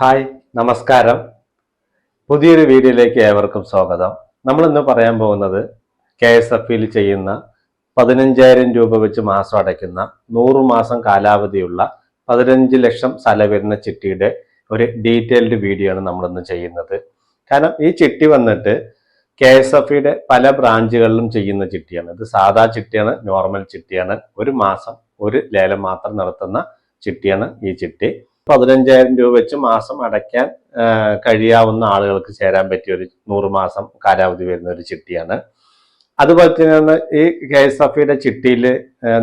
Hi നമസ്കാരം. പുതിയൊരു വീഡിയോയിലേക്ക് ഏവർക്കും സ്വാഗതം. നമ്മൾ ഇന്ന് പറയാൻ പോകുന്നത് കെ എസ് എഫ് ഇയിൽ ചെയ്യുന്ന പതിനഞ്ചായിരം രൂപ വെച്ച് മാസം അടയ്ക്കുന്ന നൂറ് മാസം കാലാവധിയുള്ള പതിനഞ്ച് ലക്ഷം സ്ഥല വരുന്ന ചിട്ടിയുടെ ഒരു ഡീറ്റെയിൽഡ് വീഡിയോ ആണ് നമ്മളിന്ന് ചെയ്യുന്നത്. കാരണം ഈ ചിട്ടി വന്നിട്ട് കെ എസ് എഫ് ഇയുടെ പല ബ്രാഞ്ചുകളിലും ചെയ്യുന്ന ചിട്ടിയാണ്. ഇത് സാധാ ചിട്ടിയാണ് നോർമൽ ചിട്ടിയാണ്. ഒരു മാസം ഒരു ലേലം മാത്രം നടത്തുന്ന ചിട്ടിയാണ് ഈ ചിട്ടി. പതിനഞ്ചായിരം രൂപ വെച്ച് മാസം അടയ്ക്കാൻ കഴിയാവുന്ന ആളുകൾക്ക് ചേരാൻ പറ്റിയ ഒരു നൂറ് മാസം കാലാവധി വരുന്ന ഒരു ചിട്ടിയാണ്. അതുപോലെ തന്നെ ഈ കെ എസ് എഫ് ഇയുടെ ചിട്ടിയിൽ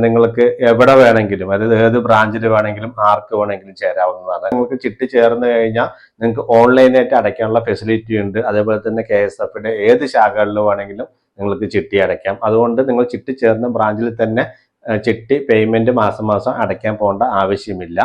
നിങ്ങൾക്ക് എവിടെ വേണമെങ്കിലും അതായത് ഏത് ബ്രാഞ്ചിൽ വേണമെങ്കിലും ആർക്ക് വേണമെങ്കിലും ചേരാവുന്നതാണ്. നിങ്ങൾക്ക് ചിട്ടി ചേർന്ന് കഴിഞ്ഞാൽ നിങ്ങൾക്ക് ഓൺലൈനായിട്ട് അടയ്ക്കാനുള്ള ഫെസിലിറ്റി ഉണ്ട്. അതേപോലെ തന്നെ കെ എസ് എഫിയുടെ ഏത് ശാഖകളിൽ വേണമെങ്കിലും നിങ്ങൾക്ക് ചിട്ടി അടയ്ക്കാം. അതുകൊണ്ട് നിങ്ങൾ ചിട്ടി ചേർന്ന ബ്രാഞ്ചിൽ തന്നെ ചിട്ടി പേയ്മെന്റ് മാസം മാസം അടയ്ക്കാൻ പോകേണ്ട ആവശ്യമില്ല.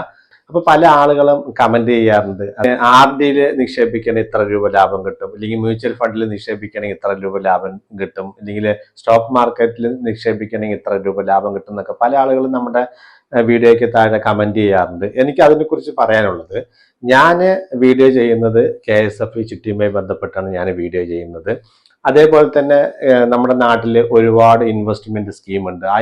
അപ്പൊ പല ആളുകളും കമന്റ് ചെയ്യാറുണ്ട്. ആർ ഡിയിൽ നിക്ഷേപിക്കണേ ഇത്ര രൂപ ലാഭം കിട്ടും. അല്ലെങ്കിൽ മ്യൂച്വൽ ഫണ്ടിൽ നിക്ഷേപിക്കണമെങ്കിൽ ഇത്ര രൂപ ലാഭം കിട്ടും. അല്ലെങ്കിൽ സ്റ്റോക്ക് മാർക്കറ്റിൽ നിക്ഷേപിക്കണമെങ്കിൽ ഇത്ര രൂപ ലാഭം കിട്ടും എന്നൊക്കെ പല ആളുകളും നമ്മുടെ വീഡിയോയ്ക്ക് താഴെ കമന്റ് ചെയ്യാറുണ്ട്. എനിക്ക് അതിനെക്കുറിച്ച് പറയാനുള്ളത് ഞാൻ വീഡിയോ ചെയ്യുന്നത് കെ എസ് എഫ് ചുറ്റിയുമായി ബന്ധപ്പെട്ടാണ് ഞാൻ വീഡിയോ ചെയ്യുന്നത്. അതേപോലെ തന്നെ നമ്മുടെ നാട്ടിൽ ഒരുപാട് ഇൻവെസ്റ്റ്മെന്റ് സ്കീമുണ്ട് ആ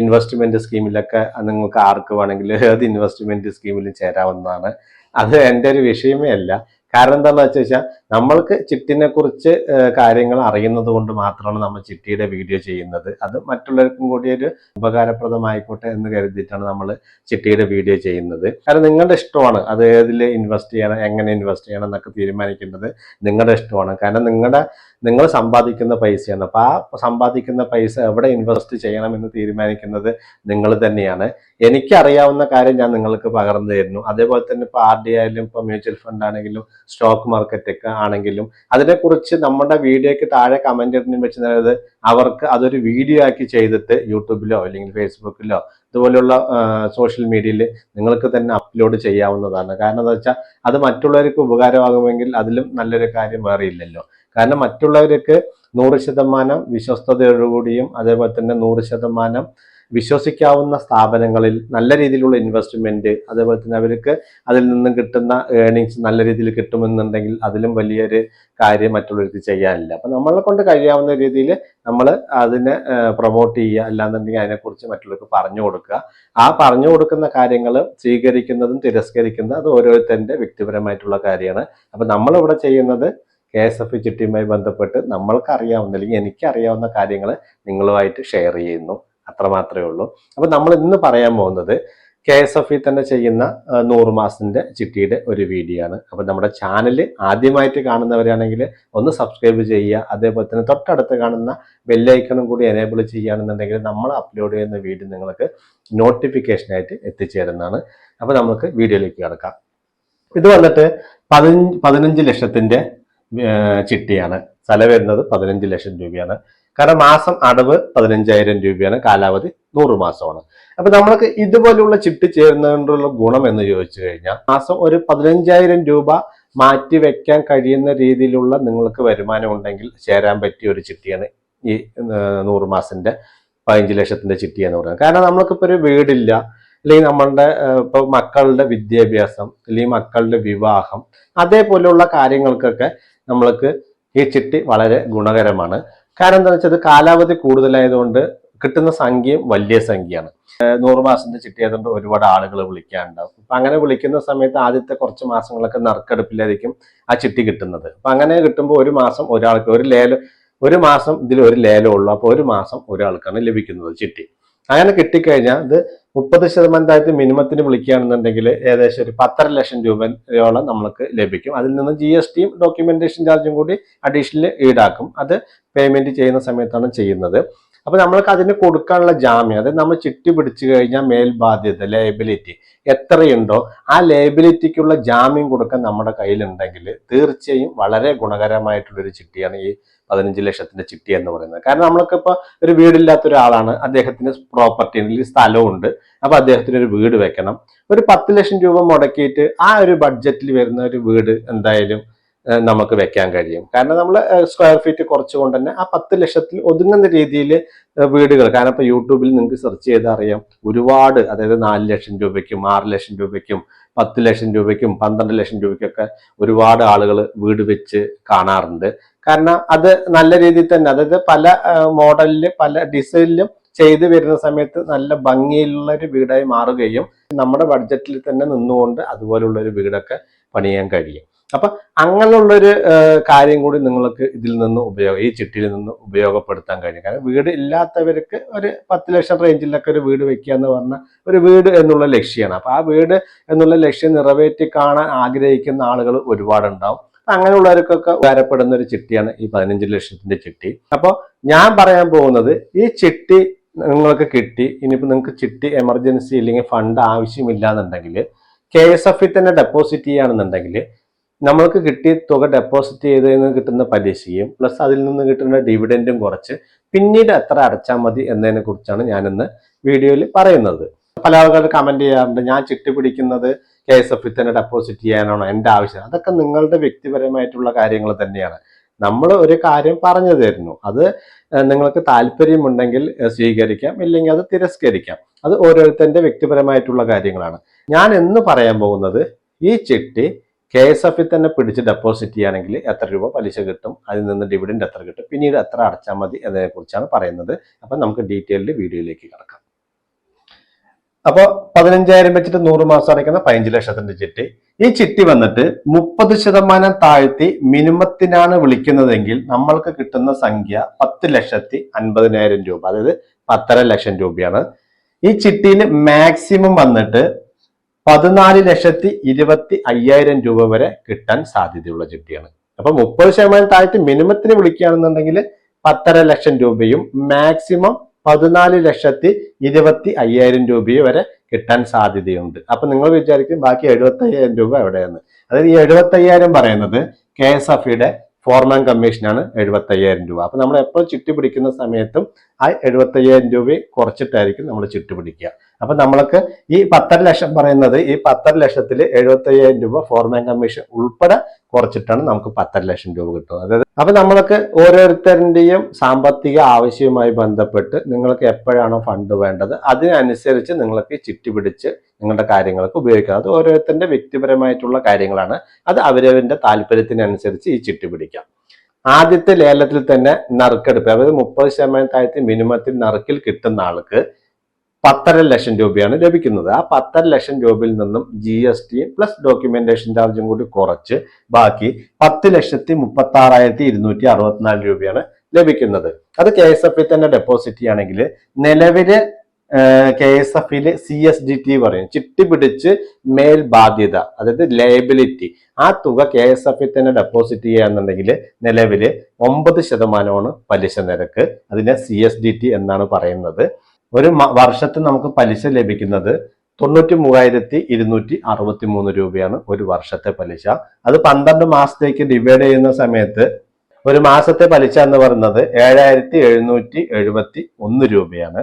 ഇൻവെസ്റ്റ്മെന്റ് സ്കീമിലൊക്കെ നിങ്ങൾക്ക് ആർക്ക് വേണമെങ്കിലും ഏത് ഇൻവെസ്റ്റ്മെന്റ് സ്കീമിലും ചേരാവുന്നതാണ്. അത് എന്റെ ഒരു വിഷയമേ അല്ല. കാരണം എന്താണെന്ന് വെച്ച് കഴിഞ്ഞാൽ നമ്മൾക്ക് ചിട്ടിനെ കുറിച്ച് കാര്യങ്ങൾ അറിയുന്നത് കൊണ്ട് മാത്രമാണ് നമ്മൾ ചിട്ടിയുടെ വീഡിയോ ചെയ്യുന്നത്. അത് മറ്റുള്ളവർക്കും കൂടി ഒരു ഉപകാരപ്രദമായിക്കോട്ടെ എന്ന് കരുതിയിട്ടാണ് നമ്മൾ ചിട്ടിയുടെ വീഡിയോ ചെയ്യുന്നത്. കാരണം നിങ്ങളുടെ ഇഷ്ടമാണ്. അത് ഏതിൽ ഇൻവെസ്റ്റ് ചെയ്യണം എങ്ങനെ ഇൻവെസ്റ്റ് ചെയ്യണം എന്നൊക്കെ തീരുമാനിക്കുന്നത് നിങ്ങളുടെ ഇഷ്ടമാണ്. കാരണം നിങ്ങളുടെ നിങ്ങൾ സമ്പാദിക്കുന്ന പൈസയാണ്. അപ്പോൾ ആ സമ്പാദിക്കുന്ന പൈസ എവിടെ ഇൻവെസ്റ്റ് ചെയ്യണം എന്ന് തീരുമാനിക്കുന്നത് നിങ്ങൾ തന്നെയാണ്. എനിക്കറിയാവുന്ന കാര്യം ഞാൻ നിങ്ങൾക്ക് പകർന്നു തരുന്നു. അതേപോലെ തന്നെ ഇപ്പോൾ ആർ ഡി ആയാലും ഇപ്പോൾ മ്യൂച്വൽ ഫണ്ട് ആണെങ്കിലും സ്റ്റോക്ക് മാർക്കറ്റ് ഒക്കെ ആണെങ്കിലും അതിനെക്കുറിച്ച് നമ്മുടെ വീഡിയോയ്ക്ക് താഴെ കമന്റ് ഇടുന്ന വെച്ച് തരുന്നത് അവർക്ക് അതൊരു വീഡിയോ ആക്കി ചെയ്തിട്ട് യൂട്യൂബിലോ അല്ലെങ്കിൽ ഫേസ്ബുക്കിലോ ഇതുപോലുള്ള സോഷ്യൽ മീഡിയയിൽ നിങ്ങൾക്ക് തന്നെ അപ്ലോഡ് ചെയ്യാവുന്നതാണ്. കാരണം എന്താ വെച്ചാൽ അത് മറ്റുള്ളവർക്ക് ഉപകാരമാകുമെങ്കിൽ അതിലും നല്ലൊരു കാര്യം വേറെ ഇല്ലല്ലോ. കാരണം മറ്റുള്ളവർക്ക് നൂറ് ശതമാനം വിശ്വസ്തയോടുകൂടിയും അതേപോലെ തന്നെ നൂറ് ശതമാനം വിശ്വസിക്കാവുന്ന സ്ഥാപനങ്ങളിൽ നല്ല രീതിയിലുള്ള ഇൻവെസ്റ്റ്മെന്റ് അതേപോലെ തന്നെ അവർക്ക് അതിൽ നിന്നും കിട്ടുന്ന ഏർണിങ്സ് നല്ല രീതിയിൽ കിട്ടുമെന്നുണ്ടെങ്കിൽ അതിലും വലിയൊരു കാര്യം മറ്റുള്ളവർക്ക് ചെയ്യാനില്ല. അപ്പൊ നമ്മളെ കൊണ്ട് കഴിയാവുന്ന രീതിയിൽ നമ്മൾ അതിനെ പ്രൊമോട്ട് ചെയ്യുക അല്ലാന്നുണ്ടെങ്കിൽ അതിനെക്കുറിച്ച് മറ്റുള്ളവർക്ക് പറഞ്ഞു കൊടുക്കുക. ആ പറഞ്ഞു കൊടുക്കുന്ന കാര്യങ്ങൾ സ്വീകരിക്കുന്നതും തിരസ്കരിക്കുന്നതും അത് ഓരോരുത്തരുടെ വ്യക്തിപരമായിട്ടുള്ള കാര്യമാണ്. അപ്പൊ നമ്മളിവിടെ ചെയ്യുന്നത് കെ എസ് എഫ് ചിട്ടിയുമായി ബന്ധപ്പെട്ട് നമ്മൾക്ക് അറിയാവുന്ന അല്ലെങ്കിൽ എനിക്കറിയാവുന്ന കാര്യങ്ങൾ നിങ്ങളുമായിട്ട് ഷെയർ ചെയ്യുന്നു. അത്ര മാത്രമേ ഉള്ളൂ. അപ്പൊ നമ്മൾ ഇന്ന് പറയാൻ പോകുന്നത് കെ എസ് എഫ് തന്നെ ചെയ്യുന്ന നൂറ് മാസത്തിന്റെ ചിട്ടിയുടെ ഒരു വീഡിയോ ആണ്. അപ്പൊ നമ്മുടെ ചാനൽ ആദ്യമായിട്ട് കാണുന്നവരാണെങ്കിൽ ഒന്ന് സബ്സ്ക്രൈബ് ചെയ്യുക. അതേപോലെ തന്നെ തൊട്ടടുത്ത് കാണുന്ന ബെല്ലൈക്കണും കൂടി എനേബിൾ ചെയ്യുകയാണെന്നുണ്ടെങ്കിൽ നമ്മൾ അപ്ലോഡ് ചെയ്യുന്ന വീഡിയോ നിങ്ങൾക്ക് നോട്ടിഫിക്കേഷനായിട്ട് എത്തിച്ചേരുന്നതാണ്. അപ്പൊ നമുക്ക് വീഡിയോയിലേക്ക് കിടക്കാം. ഇത് വന്നിട്ട് പതിനഞ്ച് പതിനഞ്ച് ലക്ഷത്തിന്റെ ചിട്ടിയാണ്. സ്ഥലം വരുന്നത് പതിനഞ്ച് ലക്ഷം രൂപയാണ്. കാരണം മാസം അടവ് പതിനഞ്ചായിരം രൂപയാണ് കാലാവധി നൂറ് മാസമാണ്. അപ്പൊ നമ്മൾക്ക് ഇതുപോലുള്ള ചിട്ടി ചേരുന്നതിനുള്ള ഗുണം എന്ന് ചോദിച്ചു കഴിഞ്ഞാൽ മാസം ഒരു പതിനഞ്ചായിരം രൂപ മാറ്റി വെക്കാൻ കഴിയുന്ന രീതിയിലുള്ള നിങ്ങൾക്ക് വരുമാനം ഉണ്ടെങ്കിൽ ചേരാൻ പറ്റിയ ഒരു ചിട്ടിയാണ് ഈ നൂറ് മാസത്തിന്റെ പതിനഞ്ച് ലക്ഷത്തിന്റെ ചിട്ടി എന്ന് പറയുന്നത്. കാരണം നമ്മൾക്കിപ്പോ ഒരു വീടില്ല അല്ലെങ്കിൽ നമ്മളുടെ ഇപ്പൊ മക്കളുടെ വിദ്യാഭ്യാസം അല്ലെങ്കിൽ മക്കളുടെ വിവാഹം അതേപോലെയുള്ള കാര്യങ്ങൾക്കൊക്കെ നമ്മൾക്ക് ഈ ചിട്ടി വളരെ ഗുണകരമാണ്. കാരണം എന്താണെന്ന് വെച്ചാൽ കാലാവധി കൂടുതലായതുകൊണ്ട് കിട്ടുന്ന സംഖ്യയും വലിയ സംഖ്യയാണ്. നൂറ് മാസത്തിന്റെ ചിട്ടി ആയതുകൊണ്ട് ഒരുപാട് ആളുകൾ വിളിക്കാനുണ്ടാവും അപ്പൊ അങ്ങനെ വിളിക്കുന്ന സമയത്ത് ആദ്യത്തെ കുറച്ച് മാസങ്ങളൊക്കെ നറുക്കെടുപ്പിലായിരിക്കും ആ ചിട്ടി കിട്ടുന്നത്. അപ്പൊ അങ്ങനെ കിട്ടുമ്പോൾ ഒരു മാസം ഒരാൾക്ക് ഒരു ലേലം ഒരു മാസം ഇതിൽ ഒരു ലേലം ഉള്ളൂ. അപ്പോൾ ഒരു മാസം ഒരാൾക്കാണ് ലഭിക്കുന്നത് ചിട്ടി. അങ്ങനെ കിട്ടിക്കഴിഞ്ഞാൽ ഇത് മുപ്പത് ശതമാനത്തായിട്ട് മിനിമത്തിന് വിളിക്കുകയാണെന്നുണ്ടെങ്കിൽ ഏകദേശം ഒരു പത്തര ലക്ഷം രൂപയോളം നമുക്ക് ലഭിക്കും. അതിൽ നിന്ന് ജി എസ് ടിയും ഡോക്യുമെന്റേഷൻ ചാർജും കൂടി അഡീഷണൽ ഈടാക്കും. അത് പേയ്മെന്റ് ചെയ്യുന്ന സമയത്താണ് ചെയ്യുന്നത്. അപ്പൊ നമ്മൾക്ക് അതിന് കൊടുക്കാനുള്ള ജാമ്യം അതായത് നമ്മൾ ചിട്ടി പിടിച്ചു കഴിഞ്ഞാൽ മേൽബാധ്യത ലയബിലിറ്റി എത്രയുണ്ടോ ആ ലയബിലിറ്റിക്കുള്ള ജാമ്യം കൊടുക്കാൻ നമ്മുടെ കയ്യിലുണ്ടെങ്കിൽ തീർച്ചയായും വളരെ ഗുണകരമായിട്ടുള്ളൊരു ചിട്ടിയാണ് ഈ പതിനഞ്ച് ലക്ഷത്തിന്റെ ചിട്ടി എന്ന് പറയുന്നത്. കാരണം നമ്മൾക്ക് ഇപ്പൊ ഒരു വീടില്ലാത്ത ഒരാളാണ്. അദ്ദേഹത്തിന് പ്രോപ്പർട്ടി അല്ലെങ്കിൽ സ്ഥലമുണ്ട്. അപ്പൊ അദ്ദേഹത്തിന് ഒരു വീട് വെക്കണം. ഒരു പത്ത് ലക്ഷം രൂപ മുടക്കിയിട്ട് ആ ഒരു ബഡ്ജറ്റിൽ വരുന്ന ഒരു വീട് എന്തായാലും നമുക്ക് വെക്കാൻ കഴിയും. കാരണം നമ്മൾ സ്ക്വയർ ഫീറ്റ് കുറച്ചുകൊണ്ട് തന്നെ ആ പത്ത് ലക്ഷത്തിൽ ഒതുങ്ങുന്ന രീതിയിൽ വീടുകൾ കാരണം ഇപ്പൊ യൂട്യൂബിൽ നിങ്ങൾക്ക് സെർച്ച് ചെയ്താൽ അറിയാം. ഒരുപാട് അതായത് നാല് ലക്ഷം രൂപയ്ക്കും ആറ് ലക്ഷം രൂപയ്ക്കും പത്ത് ലക്ഷം രൂപയ്ക്കും പന്ത്രണ്ട് ലക്ഷം രൂപയ്ക്കൊക്കെ ഒരുപാട് ആളുകൾ വീട് വെച്ച് കാണാറുണ്ട്. കാരണം അത് നല്ല രീതിയിൽ തന്നെ അതായത് പല മോഡലിൽ പല ഡിസൈനിലും ചെയ്തു വരുന്ന സമയത്ത് നല്ല ഭംഗിയുള്ള ഒരു വീടായി മാറുകയും നമ്മുടെ ബഡ്ജറ്റിൽ തന്നെ നിന്നുകൊണ്ട് അതുപോലുള്ള ഒരു വീടൊക്കെ പണിയാൻ കഴിയും. അപ്പൊ അങ്ങനെയുള്ളൊരു കാര്യം കൂടി നിങ്ങൾക്ക് ഇതിൽ നിന്ന് ഉപയോഗം ഈ ചിട്ടിയിൽ നിന്ന് ഉപയോഗപ്പെടുത്താൻ കഴിയും. കാരണം വീട് ഇല്ലാത്തവർക്ക് ഒരു പത്ത് ലക്ഷം റേഞ്ചിലൊക്കെ ഒരു വീട് വെക്കുക എന്ന് പറഞ്ഞാൽ ഒരു വീട് എന്നുള്ള ലക്ഷ്യമാണ്. അപ്പൊ ആ വീട് എന്നുള്ള ലക്ഷ്യം നിറവേറ്റി കാണാൻ ആഗ്രഹിക്കുന്ന ആളുകൾ ഒരുപാടുണ്ടാവും. അങ്ങനെയുള്ളവർക്കൊക്കെ ഉപകാരപ്പെടുന്ന ഒരു ചിട്ടിയാണ് ഈ പതിനഞ്ച് ലക്ഷത്തിന്റെ ചിട്ടി. അപ്പോൾ ഞാൻ പറയാൻ പോകുന്നത് ഈ ചിട്ടി നിങ്ങൾക്ക് കിട്ടി ഇനിയിപ്പോൾ നിങ്ങൾക്ക് ചിട്ടി എമർജൻസി അല്ലെങ്കിൽ ഫണ്ട് ആവശ്യമില്ല എന്നുണ്ടെങ്കിൽ കെ എസ് എഫിൽ തന്നെ ഡെപ്പോസിറ്റ് ചെയ്യുകയാണെന്നുണ്ടെങ്കിൽ നമ്മൾക്ക് കിട്ടിയ തുക ഡെപ്പോസിറ്റ് ചെയ്തതിൽ നിന്ന് കിട്ടുന്ന പലിശയും പ്ലസ് അതിൽ നിന്ന് കിട്ടുന്ന ഡിവിഡന്റും കുറച്ച് പിന്നീട് എത്ര അടച്ചാൽ മതി എന്നതിനെ കുറിച്ചാണ് ഞാനിന്ന് വീഡിയോയിൽ പറയുന്നത്. പല ആൾക്കാർ കമന്റ് ചെയ്യാറുണ്ട് ഞാൻ ചിട്ടി പിടിക്കുന്നത് കെ എസ് എഫിൽ തന്നെ ഡെപ്പോസിറ്റ് ചെയ്യാനാണോ എന്റെ ആവശ്യം? അതൊക്കെ നിങ്ങളുടെ വ്യക്തിപരമായിട്ടുള്ള കാര്യങ്ങൾ തന്നെയാണ്. നമ്മൾ ഒരു കാര്യം പറഞ്ഞു തരുന്നു. അത് നിങ്ങൾക്ക് താല്പര്യമുണ്ടെങ്കിൽ സ്വീകരിക്കാം. ഇല്ലെങ്കിൽ അത് തിരസ്കരിക്കാം. അത് ഓരോരുത്തരുടെ വ്യക്തിപരമായിട്ടുള്ള കാര്യങ്ങളാണ്. ഞാൻ എന്ന് പറയാൻ പോകുന്നത് ഈ ചിട്ടി കെ എസ് എഫിൽ തന്നെ പിടിച്ച് ഡെപ്പോസിറ്റ് ചെയ്യുകയാണെങ്കിൽ എത്ര രൂപ പലിശ കിട്ടും? അതിൽ നിന്ന് ഡിവിഡൻഡ് എത്ര കിട്ടും? പിന്നീട് എത്ര അടച്ചാൽ മതി എന്നതിനെ കുറിച്ചാണ് പറയുന്നത്. അപ്പം നമുക്ക് ഡീറ്റെയിൽഡ് വീഡിയോയിലേക്ക് കിടക്കാം. അപ്പോൾ പതിനഞ്ചായിരം വെച്ചിട്ട് നൂറ് മാസം അടയ്ക്കുന്ന പതിനഞ്ച് ലക്ഷത്തിന്റെ ചിട്ടി. ഈ ചിട്ടി വന്നിട്ട് മുപ്പത് ശതമാനം താഴ്ത്തി മിനിമത്തിനാണ് വിളിക്കുന്നതെങ്കിൽ നമ്മൾക്ക് കിട്ടുന്ന സംഖ്യ പത്ത് ലക്ഷത്തി അൻപതിനായിരം രൂപ അതായത് പത്തര ലക്ഷം രൂപയാണ്. ഈ ചിട്ടിയിൽ മാക്സിമം വന്നിട്ട് പതിനാല് ലക്ഷത്തി ഇരുപത്തി അയ്യായിരം രൂപ വരെ കിട്ടാൻ സാധ്യതയുള്ള ചിട്ടിയാണ്. അപ്പൊ മുപ്പത് ശതമാനം താഴ്ത്തി മിനിമത്തിന് വിളിക്കുകയാണെന്നുണ്ടെങ്കിൽ പത്തര ലക്ഷം രൂപയും മാക്സിമം പതിനാല് ലക്ഷത്തി ഇരുപത്തി അയ്യായിരം രൂപയെ വരെ കിട്ടാൻ സാധ്യതയുണ്ട്. അപ്പൊ നിങ്ങൾ വിചാരിക്കും ബാക്കി എഴുപത്തി അയ്യായിരം രൂപ എവിടെയാണ്? അതായത് ഈ എഴുപത്തി അയ്യായിരം പറയുന്നത് കെ എസ് എഫ് ഇയുടെ ഫോർമാൻ കമ്മീഷനാണ് എഴുപത്തി അയ്യായിരം രൂപ. അപ്പൊ നമ്മൾ എപ്പോൾ ചിട്ടി പിടിക്കുന്ന സമയത്തും ആ എഴുപത്തി അയ്യായിരം രൂപയെ കുറച്ചിട്ടായിരിക്കും നമ്മൾ ചിട്ടി പിടിക്കുക. അപ്പൊ നമ്മൾക്ക് ഈ പത്തര ലക്ഷം പറയുന്നത് ഈ പത്തര ലക്ഷത്തിൽ എഴുപത്തി അയ്യായിരം രൂപ ഫോർമാൻ കമ്മീഷൻ ഉൾപ്പെടെ കുറച്ചിട്ടാണ് നമുക്ക് പത്തര ലക്ഷം രൂപ കിട്ടുന്നത് അതായത് അപ്പൊ നമ്മൾക്ക് ഓരോരുത്തരുടെയും സാമ്പത്തിക ആവശ്യവുമായി ബന്ധപ്പെട്ട് നിങ്ങൾക്ക് എപ്പോഴാണോ ഫണ്ട് വേണ്ടത് അതിനനുസരിച്ച് നിങ്ങൾക്ക് ചിട്ടി പിടിച്ച് നിങ്ങളുടെ കാര്യങ്ങൾക്ക് ഉപയോഗിക്കാം. അത് ഓരോരുത്തരുടെ വ്യക്തിപരമായിട്ടുള്ള കാര്യങ്ങളാണ്. അത് അവരവരുടെ താല്പര്യത്തിനനുസരിച്ച് ഈ ചിട്ടി പിടിക്കാം. ആദ്യത്തെ ലേലത്തിൽ തന്നെ നറുക്കെടുപ്പ് അതായത് മുപ്പത് ശതമാനം മിനിമത്തിൽ നറുക്കിൽ കിട്ടുന്ന ആൾക്ക് പത്തര ലക്ഷം രൂപയാണ് ലഭിക്കുന്നത്. ആ പത്തര ലക്ഷം രൂപയിൽ നിന്നും G S T plus documentation ചാർജും കൂടി കുറച്ച് ബാക്കി പത്ത് ലക്ഷത്തി മുപ്പത്തി ആറായിരത്തി ഇരുന്നൂറ്റി അറുപത്തിനാല് രൂപയാണ് ലഭിക്കുന്നത്. അത് കെ എസ് എഫിൽ തന്നെ ഡെപ്പോസിറ്റ് ചെയ്യുകയാണെങ്കിൽ നിലവിൽ കെ എസ് എഫിൽ സി എസ് ഡി ടി പറയും. ചിട്ടി പിടിച്ച് മേൽ ബാധ്യത അതായത് ലയബിലിറ്റി ആ തുക കെ എസ് എഫിൽ തന്നെ ഡെപ്പോസിറ്റ് ചെയ്യുകയാണെന്നുണ്ടെങ്കിൽ നിലവിൽ ഒമ്പത് ശതമാനമാണ് പലിശ നിരക്ക്. അതിനെ സി എസ് ഡി ടി എന്നാണ് പറയുന്നത്. ഒരു വർഷത്തിൽ നമുക്ക് പലിശ ലഭിക്കുന്നത് തൊണ്ണൂറ്റി മൂവായിരത്തി ഇരുന്നൂറ്റി അറുപത്തി മൂന്ന് രൂപയാണ് ഒരു വർഷത്തെ പലിശ. അത് പന്ത്രണ്ട് മാസത്തേക്ക് ഡിവൈഡ് ചെയ്യുന്ന സമയത്ത് ഒരു മാസത്തെ പലിശ എന്ന് പറയുന്നത് ഏഴായിരത്തി എഴുന്നൂറ്റി എഴുപത്തി ഒന്ന് രൂപയാണ്.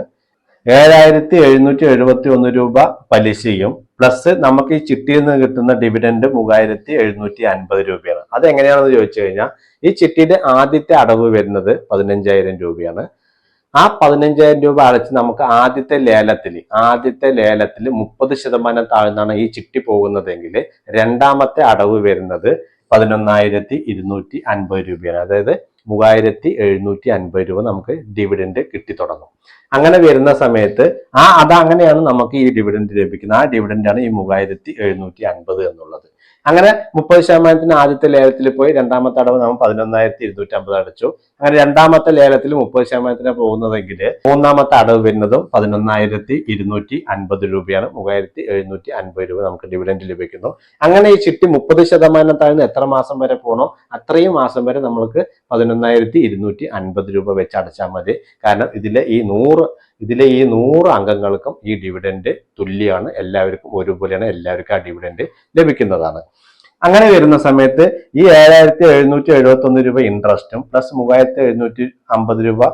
ഏഴായിരത്തി എഴുന്നൂറ്റി എഴുപത്തി ഒന്ന് രൂപ പലിശയും പ്ലസ് നമുക്ക് ഈ ചിട്ടിയിൽ നിന്ന് കിട്ടുന്ന ഡിവിഡൻഡ് മൂവായിരത്തി എഴുന്നൂറ്റി അൻപത് രൂപയാണ്. അത് എങ്ങനെയാണെന്ന് ചോദിച്ചു കഴിഞ്ഞാൽ ഈ ചിട്ടിയുടെ ആദ്യത്തെ അടവ് വരുന്നത് പതിനഞ്ചായിരം രൂപയാണ്. ആ പതിനഞ്ചായിരം രൂപ അടച്ച് നമുക്ക് ആദ്യത്തെ ലേലത്തിൽ ആദ്യത്തെ ലേലത്തിൽ മുപ്പത് ശതമാനം താഴ്ന്നാണ് ഈ ചിട്ടി പോകുന്നതെങ്കിൽ രണ്ടാമത്തെ അടവ് വരുന്നത് പതിനൊന്നായിരത്തി ഇരുന്നൂറ്റി അൻപത് രൂപയാണ്. അതായത് മൂവായിരത്തി എഴുന്നൂറ്റി അൻപത് രൂപ നമുക്ക് ഡിവിഡൻഡ് കിട്ടി തുടങ്ങും. അങ്ങനെ വരുന്ന സമയത്ത് ആ അത് അങ്ങനെയാണ് നമുക്ക് ഈ ഡിവിഡൻഡ് ലഭിക്കുന്നത്. ആ ഡിവിഡൻഡാണ് ഈ മൂവായിരത്തി എഴുന്നൂറ്റി അൻപത് എന്നുള്ളത്. അങ്ങനെ മുപ്പത് ശതമാനത്തിന് ആദ്യത്തെ ലേലത്തിൽ പോയി രണ്ടാമത്തെ അടവ് നമ്മൾ പതിനൊന്നായിരത്തി ഇരുന്നൂറ്റി അമ്പത് അടച്ചു. അങ്ങനെ രണ്ടാമത്തെ ലേലത്തിൽ മുപ്പത് ശതമാനത്തിന് പോകുന്നതെങ്കിൽ മൂന്നാമത്തെ അടവ് വരുന്നതും പതിനൊന്നായിരത്തി ഇരുന്നൂറ്റി അൻപത് രൂപയാണ്. മൂവായിരത്തി എഴുന്നൂറ്റി അൻപത് രൂപ നമുക്ക് ഡിവിഡൻഡ് ലഭിക്കുന്നു. അങ്ങനെ ഈ ചിട്ടി മുപ്പത് ശതമാനം താഴ്ന്ന് എത്ര മാസം വരെ പോകണോ അത്രയും മാസം വരെ നമ്മൾക്ക് പതിനൊന്നായിരത്തി ഇരുന്നൂറ്റി അൻപത് രൂപ വെച്ച് അടച്ചാൽ മതി. കാരണം ഇതിലെ ഈ നൂറ് ഇതിലെ ഈ നൂറ് അംഗങ്ങൾക്കും ഈ ഡിവിഡൻഡ് തുല്യമാണ് എല്ലാവർക്കും ഒരുപോലെയാണ് എല്ലാവർക്കും ആ ഡിവിഡൻഡ് ലഭിക്കുന്നതാണ്. അങ്ങനെ വരുന്ന സമയത്ത് ഈ ഏഴായിരത്തി എഴുന്നൂറ്റി എഴുപത്തി ഒന്ന് രൂപ ഇൻട്രസ്റ്റും പ്ലസ് മൂവായിരത്തി എഴുന്നൂറ്റി അമ്പത് രൂപ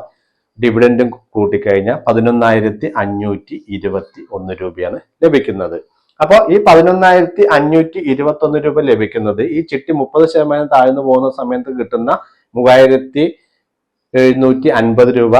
ഡിവിഡൻഡും കൂട്ടിക്കഴിഞ്ഞാൽ പതിനൊന്നായിരത്തി അഞ്ഞൂറ്റി ഇരുപത്തി ഒന്ന് രൂപയാണ് ലഭിക്കുന്നത്. അപ്പോൾ ഈ പതിനൊന്നായിരത്തി അഞ്ഞൂറ്റി ഇരുപത്തി ഒന്ന് രൂപ ലഭിക്കുന്നത് ഈ ചിട്ടി മുപ്പത് ശതമാനം താഴ്ന്നു പോകുന്ന സമയത്ത് കിട്ടുന്ന മൂവായിരത്തി എഴുന്നൂറ്റി അൻപത് രൂപ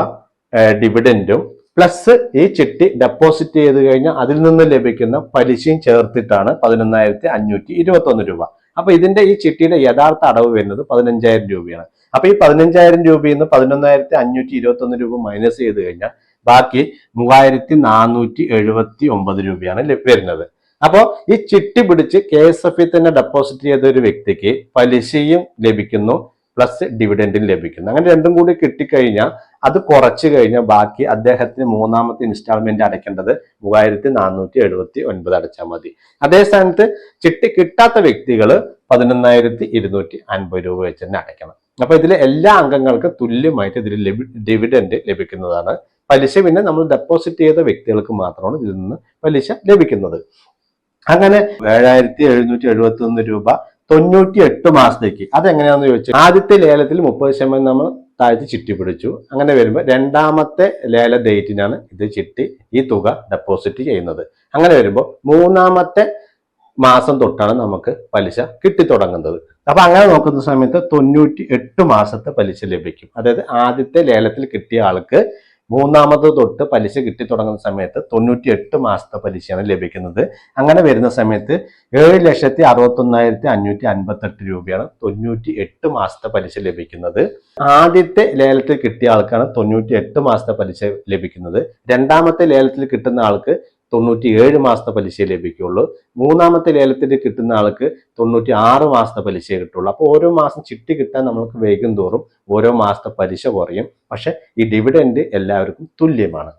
ഡിവിഡന്റും പ്ലസ് ഈ ചിട്ടി ഡെപ്പോസിറ്റ് ചെയ്ത് കഴിഞ്ഞാൽ അതിൽ നിന്ന് ലഭിക്കുന്ന പലിശയും ചേർത്തിട്ടാണ് പതിനൊന്നായിരത്തി അഞ്ഞൂറ്റി ഇരുപത്തി ഒന്ന് രൂപ. അപ്പൊ ഇതിന്റെ ഈ ചിട്ടിയുടെ യഥാർത്ഥ അടവ് വരുന്നത് പതിനഞ്ചായിരം രൂപയാണ്. അപ്പൊ ഈ പതിനഞ്ചായിരം രൂപയിൽ നിന്ന് പതിനൊന്നായിരത്തി അഞ്ഞൂറ്റി ഇരുപത്തി ഒന്ന് രൂപ മൈനസ് ചെയ്ത് കഴിഞ്ഞാൽ ബാക്കി മൂവായിരത്തി നാനൂറ്റി എഴുപത്തി ഒമ്പത് രൂപയാണ് വരുന്നത്. അപ്പോൾ ഈ ചിട്ടി പിടിച്ച് കെ എസ് എഫ് തന്നെ ഡെപ്പോസിറ്റ് ചെയ്ത ഒരു വ്യക്തിക്ക് പലിശയും ലഭിക്കുന്നു. പ്ലസ് ഡിവിഡൻഡും ലഭിക്കുന്നു. അങ്ങനെ രണ്ടും കൂടി കിട്ടിക്കഴിഞ്ഞാൽ അത് കുറച്ച് കഴിഞ്ഞാൽ ബാക്കി അദ്ദേഹത്തിന് മൂന്നാമത്തെ ഇൻസ്റ്റാൾമെന്റ് അടയ്ക്കേണ്ടത്. മൂവായിരത്തി നാനൂറ്റി എഴുപത്തി ഒൻപത് അടച്ചാൽ മതി. അതേ സ്ഥാനത്ത് ചിട്ടി കിട്ടാത്ത വ്യക്തികൾ പതിനൊന്നായിരത്തി ഇരുന്നൂറ്റി അൻപത് രൂപ വെച്ച് തന്നെ അടയ്ക്കണം. അപ്പൊ ഇതിലെ എല്ലാ അംഗങ്ങൾക്കും തുല്യമായിട്ട് ഇതിൽ ഡിവിഡൻഡ് ലഭിക്കുന്നതാണ്. പലിശ പിന്നെ നമ്മൾ ഡെപ്പോസിറ്റ് ചെയ്ത വ്യക്തികൾക്ക് മാത്രമാണ് ഇതിൽ നിന്ന് പലിശ ലഭിക്കുന്നത്. അങ്ങനെ ഏഴായിരത്തി എഴുന്നൂറ്റി എഴുപത്തി ഒന്ന് രൂപ തൊണ്ണൂറ്റി എട്ട് മാസത്തേക്ക്. അതെങ്ങനെയാണെന്ന് ചോദിച്ചാൽ ആദ്യത്തെ ലേലത്തിൽ മുപ്പത് ശതമാനം നമ്മൾ താഴ്ത്തി ചിട്ടി പിടിച്ചു. അങ്ങനെ വരുമ്പോൾ രണ്ടാമത്തെ ലേല ഡേറ്റിനാണ് ഇത് ചിട്ടി ഈ തുക ഡെപ്പോസിറ്റ് ചെയ്യുന്നത്. അങ്ങനെ വരുമ്പോൾ മൂന്നാമത്തെ മാസം തൊട്ടാണ് നമുക്ക് പലിശ കിട്ടിത്തുടങ്ങുന്നത് അപ്പൊ അങ്ങനെ നോക്കുന്ന സമയത്ത് തൊണ്ണൂറ്റി എട്ട് മാസത്തെ പലിശ ലഭിക്കും. അതായത് ആദ്യത്തെ ലേലത്തിൽ കിട്ടിയ ആൾക്ക് മൂന്നാമത് തൊട്ട് പലിശ കിട്ടി തുടങ്ങുന്ന സമയത്ത് തൊണ്ണൂറ്റി എട്ട് മാസത്തെ പലിശയാണ് ലഭിക്കുന്നത്. അങ്ങനെ വരുന്ന സമയത്ത് ഏഴ് ലക്ഷത്തി അറുപത്തൊന്നായിരത്തി അഞ്ഞൂറ്റി അൻപത്തെട്ട് രൂപയാണ് തൊണ്ണൂറ്റി എട്ട് മാസത്തെ പലിശ ലഭിക്കുന്നത്. ആദ്യത്തെ ലേലത്തിൽ കിട്ടിയ ആൾക്കാണ് തൊണ്ണൂറ്റി എട്ട് മാസത്തെ പലിശ ലഭിക്കുന്നത്. രണ്ടാമത്തെ ലേലത്തിൽ കിട്ടുന്ന ആൾക്ക് തൊണ്ണൂറ്റി ഏഴ് മാസത്തെ പലിശ ലഭിക്കുള്ളൂ. മൂന്നാമത്തെ ലേലത്തിൽ കിട്ടുന്ന ആൾക്ക് തൊണ്ണൂറ്റി ആറ് മാസത്തെ പലിശ കിട്ടുള്ളൂ. അപ്പോൾ ഓരോ മാസം ചിട്ടി കിട്ടാൻ നമുക്ക് വേഗം തോറും ഓരോ മാസത്തെ പലിശ കുറയും. പക്ഷെ ഈ ഡിവിഡൻഡ് എല്ലാവർക്കും തുല്യമാണ്.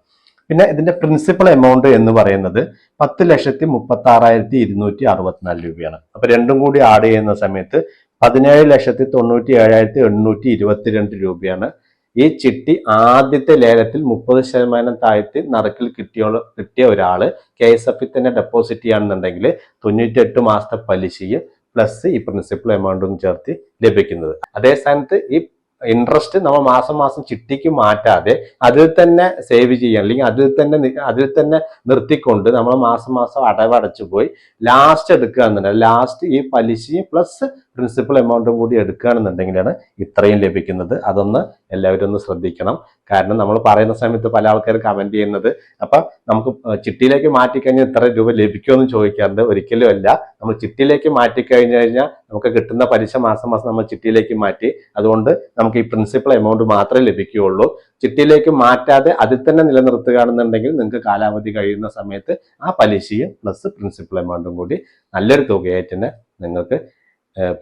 പിന്നെ ഇതിന്റെ പ്രിൻസിപ്പൽ എമൗണ്ട് എന്ന് പറയുന്നത് പത്ത് ലക്ഷത്തി മുപ്പത്തി ആറായിരത്തി ഇരുന്നൂറ്റി അറുപത്തിനാല് രൂപയാണ്. അപ്പൊ രണ്ടും കൂടി ആഡ് ചെയ്യുന്ന സമയത്ത് പതിനേഴ് ലക്ഷത്തി തൊണ്ണൂറ്റി ഏഴായിരത്തി എണ്ണൂറ്റി ഇരുപത്തിരണ്ട് രൂപയാണ് ഈ ചിട്ടി ആദ്യത്തെ ലേലത്തിൽ മുപ്പത് ശതമാനം താഴ്ത്തി നറുക്കിൽ കിട്ടിയ കിട്ടിയ ഒരാൾ കെ എസ് എഫിൽ തന്നെ ഡെപ്പോസിറ്റ് ചെയ്യുകയാണെന്നുണ്ടെങ്കിൽ തൊണ്ണൂറ്റെട്ട് മാസത്തെ പലിശയും പ്ലസ് ഈ പ്രിൻസിപ്പൽ എമൗണ്ടും ചേർത്ത് ലഭിക്കുന്നത്. അതേ സ്ഥാനത്ത് ഈ ഇൻട്രസ്റ്റ് നമ്മൾ മാസം മാസം ചിട്ടിക്ക് മാറ്റാതെ അതിൽ തന്നെ സേവ് ചെയ്യാൻ അല്ലെങ്കിൽ അതിൽ തന്നെ അതിൽ തന്നെ നിർത്തിക്കൊണ്ട് നമ്മൾ മാസം മാസം അടവടച്ചു പോയി ലാസ്റ്റ് എടുക്കുക എന്നുണ്ടെങ്കിൽ ലാസ്റ്റ് ഈ പലിശയും പ്ലസ് പ്രിൻസിപ്പൽ എമൗണ്ടും കൂടി എടുക്കുകയാണെന്നുണ്ടെങ്കിലാണ് ഇത്രയും ലഭിക്കുന്നത്. അതൊന്ന് എല്ലാവരും ഒന്ന് ശ്രദ്ധിക്കണം. കാരണം നമ്മൾ പറയുന്ന സമയത്ത് പല ആൾക്കാർ കമന്റ് ചെയ്യുന്നത്. അപ്പൊ നമുക്ക് ചിട്ടിയിലേക്ക് മാറ്റിക്കഴിഞ്ഞാൽ ഇത്ര രൂപ ലഭിക്കുമെന്ന് ചോദിക്കാറുണ്ട്. ഒരിക്കലും അല്ല. നമ്മൾ ചിട്ടിയിലേക്ക് മാറ്റിക്കഴിഞ്ഞു കഴിഞ്ഞാൽ നമുക്ക് കിട്ടുന്ന പലിശ മാസം മാസം നമ്മൾ ചിട്ടിയിലേക്ക് മാറ്റി. അതുകൊണ്ട് നമുക്ക് ഈ പ്രിൻസിപ്പൽ എമൗണ്ട് മാത്രമേ ലഭിക്കുകയുള്ളൂ. ചിട്ടിയിലേക്ക് മാറ്റാതെ അതിൽ തന്നെ നിലനിർത്തുകയാണെന്നുണ്ടെങ്കിൽ നിങ്ങൾക്ക് കാലാവധി കഴിയുന്ന സമയത്ത് ആ പലിശയും പ്ലസ് പ്രിൻസിപ്പൽ എമൗണ്ടും കൂടി നല്ലൊരു തുകയായിട്ട് തന്നെ നിങ്ങൾക്ക്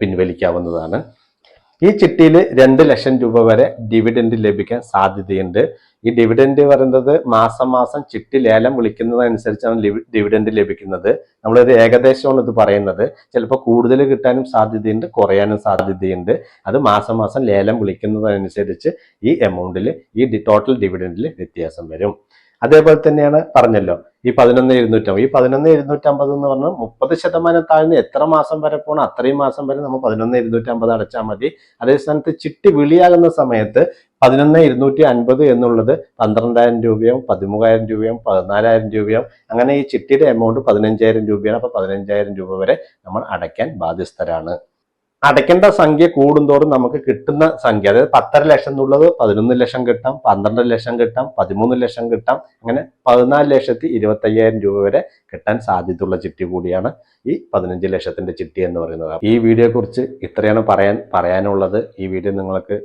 പിൻവലിക്കാവുന്നതാണ്. ഈ ചിട്ടിയിൽ രണ്ട് ലക്ഷം രൂപ വരെ ഡിവിഡൻഡ് ലഭിക്കാൻ സാധ്യതയുണ്ട്. ഈ ഡിവിഡൻഡ് പറയുന്നത് മാസം മാസം ചിട്ടി ലേലം വിളിക്കുന്നതനുസരിച്ചാണ് ഡിവിഡൻഡ് ലഭിക്കുന്നത്. നമ്മളൊരു ഏകദേശമാണ് ഇത് പറയുന്നത്. ചിലപ്പോൾ കൂടുതൽ കിട്ടാനും സാധ്യതയുണ്ട് കുറയാനും സാധ്യതയുണ്ട്. അത് മാസം മാസം ലേലം വിളിക്കുന്നതനുസരിച്ച് ഈ എമൗണ്ടിൽ ഈ ടോട്ടൽ ഡിവിഡൻഡിൽ വ്യത്യാസം വരും. അതേപോലെ തന്നെയാണ് പറഞ്ഞല്ലോ ഈ പതിനൊന്ന് ഇരുന്നൂറ്റമ്പത്. ഈ പതിനൊന്ന് ഇരുന്നൂറ്റമ്പത് എന്ന് പറഞ്ഞാൽ മുപ്പത് ശതമാനം താഴ്ന്ന് എത്ര മാസം വരെ പോകണം അത്രയും മാസം വരെ നമ്മൾ പതിനൊന്ന് ഇരുന്നൂറ്റമ്പത് അടച്ചാൽ മതി. അതേ സ്ഥാനത്ത് ചിട്ടി വിളിയാകുന്ന സമയത്ത് പതിനൊന്ന് ഇരുന്നൂറ്റി അൻപത് എന്നുള്ളത് പന്ത്രണ്ടായിരം രൂപയും പതിമൂവായിരം രൂപയും പതിനാലായിരം രൂപയും അങ്ങനെ ഈ ചിട്ടിയുടെ എമൗണ്ട് പതിനഞ്ചായിരം രൂപയാണ്. അപ്പോൾ പതിനഞ്ചായിരം രൂപ വരെ നമ്മൾ അടയ്ക്കാൻ ബാധ്യസ്ഥരാണ്. അടയ്ക്കേണ്ട സംഖ്യ കൂടുന്തോറും നമുക്ക് കിട്ടുന്ന സംഖ്യ അതായത് പത്തര ലക്ഷം എന്നുള്ളത് പതിനൊന്ന് ലക്ഷം കിട്ടാം പന്ത്രണ്ട് ലക്ഷം കിട്ടാം പതിമൂന്ന് ലക്ഷം കിട്ടാം അങ്ങനെ പതിനാല് ലക്ഷത്തി ഇരുപത്തയ്യായിരം രൂപ വരെ കിട്ടാൻ സാധ്യതയുള്ള ചിട്ടി കൂടിയാണ് ഈ പതിനഞ്ച് ലക്ഷത്തിന്റെ ചിട്ടി എന്ന് പറയുന്നത്. ഈ വീഡിയോയെക്കുറിച്ച് ഇത്രയാണ് പറയാൻ പറയാനുള്ളത്. ഈ വീഡിയോ നിങ്ങൾക്ക്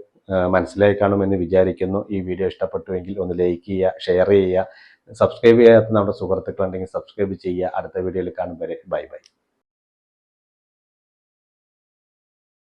മനസ്സിലായി കാണുമെന്ന് വിചാരിക്കുന്നു. ഈ വീഡിയോ ഇഷ്ടപ്പെട്ടുവെങ്കിൽ ഒന്ന് ലൈക്ക് ചെയ്യുക ഷെയർ ചെയ്യുക സബ്സ്ക്രൈബ് ചെയ്യാത്ത നമ്മുടെ സുഹൃത്തുക്കളുണ്ടെങ്കിൽ സബ്സ്ക്രൈബ് ചെയ്യുക. അടുത്ത വീഡിയോയിൽ കാണും വരെ. Bye bye.